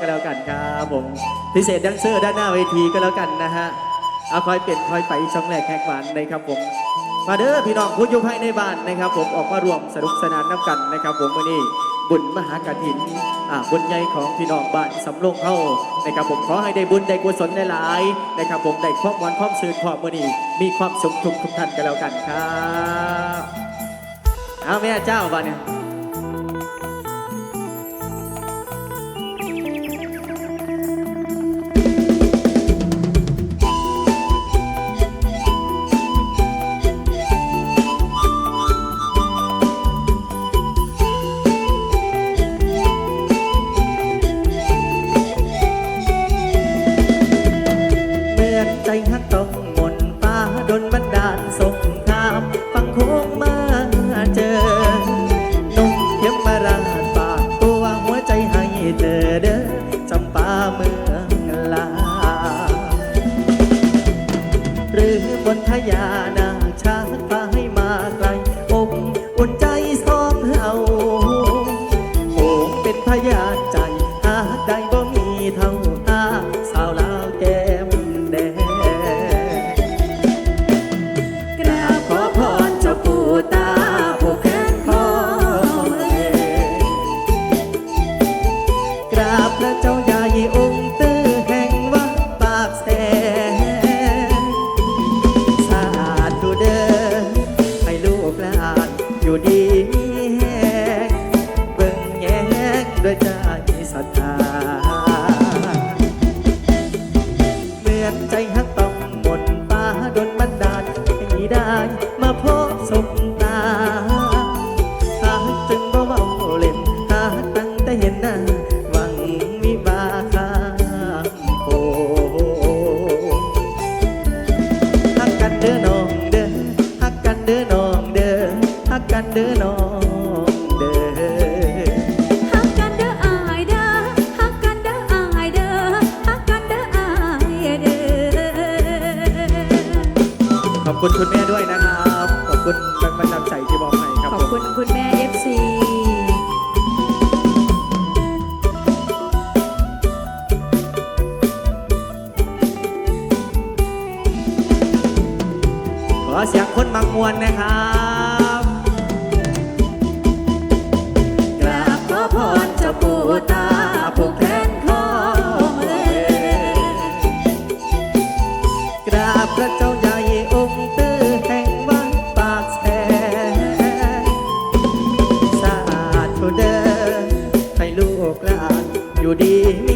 ก็แล้วกันครับผมพิเศษดังเซอร์ด้านหน้าเวทีก็แล้วกันนะฮะเอาคอยเปลี่ยนคอยไปช่องแรกแขกหวานนะครับผมมาเด้อพี่น้องผู้อยู่ภายในบ้านนะครับ ผมออกมารวมสนุกสนานน้ำกันนะครับ ผมวันนี้บุญมหากฐินอ่าบุญใหญ่ของพี่น้องบ้านสำโรงเข้านะครับ ผมขอให้ได้บุญได้กุศลได้หลายนะครับ ผมได้ความหวันความสื่อความวันนี้มีความสุขทุกทุกท่านกันแล้วกันครับเอาแม่เจ้าบ้านเนี่ย หรือบนทยา ใจฮักต้องหมดฟ้าดนบันดาลให้ได้มาพบสบตาหาจึงบ่เว้าเล่นหาตั้งแต่เห็นหน้าหวังวิบาข้ามโคฮักกันเด้อน้องเด้อฮักกันเด้อน้องเด้อฮักกันเด้อน้อง อขอบคุณคุณแม่ด้วยนะครับ ขอบคุณกำลังใจที่มอบให้ครับขอบผมคุณคุณแม่ FC ขอเสียงคนบางมวลนะครับกราบขอพรเจ้าปู่ตาผู้แค้นคอเอ่ยกราบพระเจ้าใหญ่ อยู่ดีมี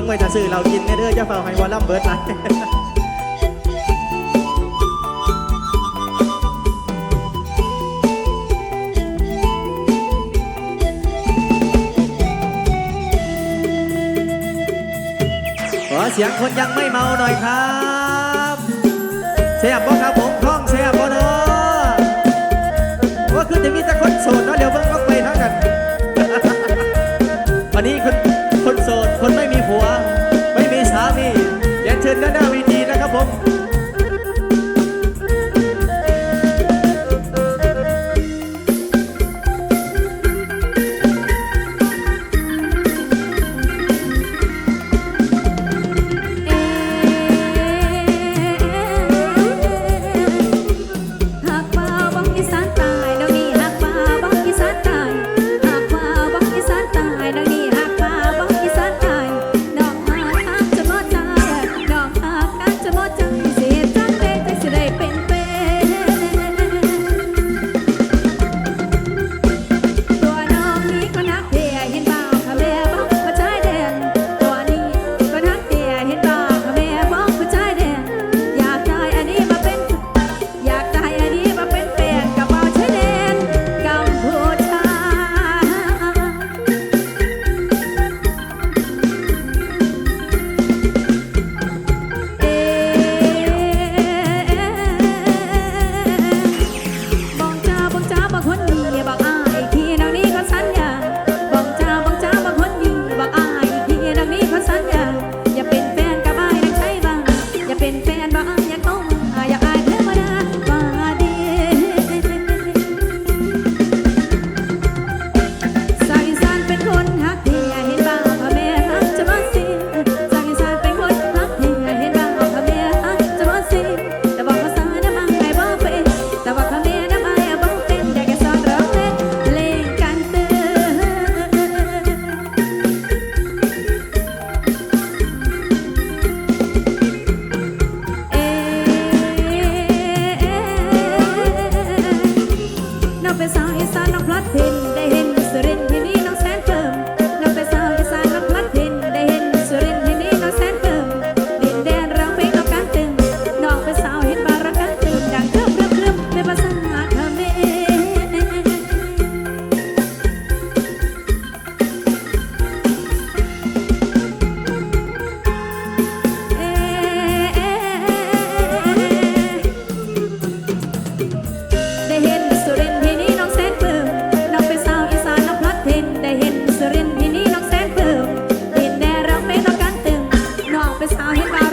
งไว้ถ้าซื้อเรากินแน่เด้อจะเฝ้าให้วอลลัมเบิร์ดไลน์ขอเสียงคนยังไม่เมาหน่อยครับแซ่บบ่ครับผมท้องแซ่บบ่เนาะว่าคือจะมีแต่คนโสดเนาะเดี๋ยวเบิ่งก็ไปเท่ากันวันนี้คน ไปสาวให้เรา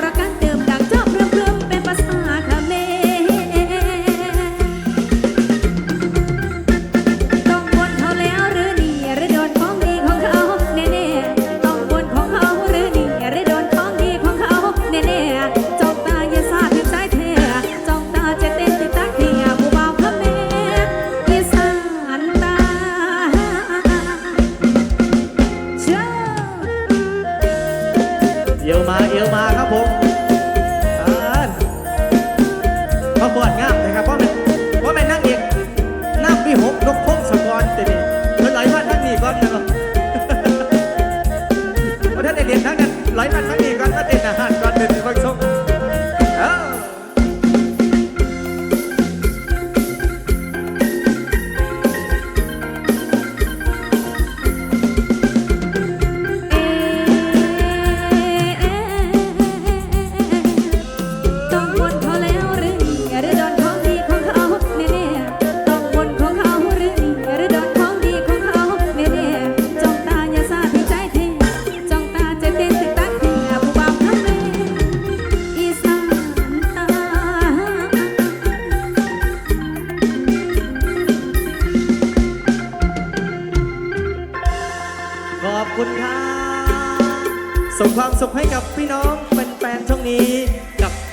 ความสุขให้กับพี่น้องแฟนๆช่องนี้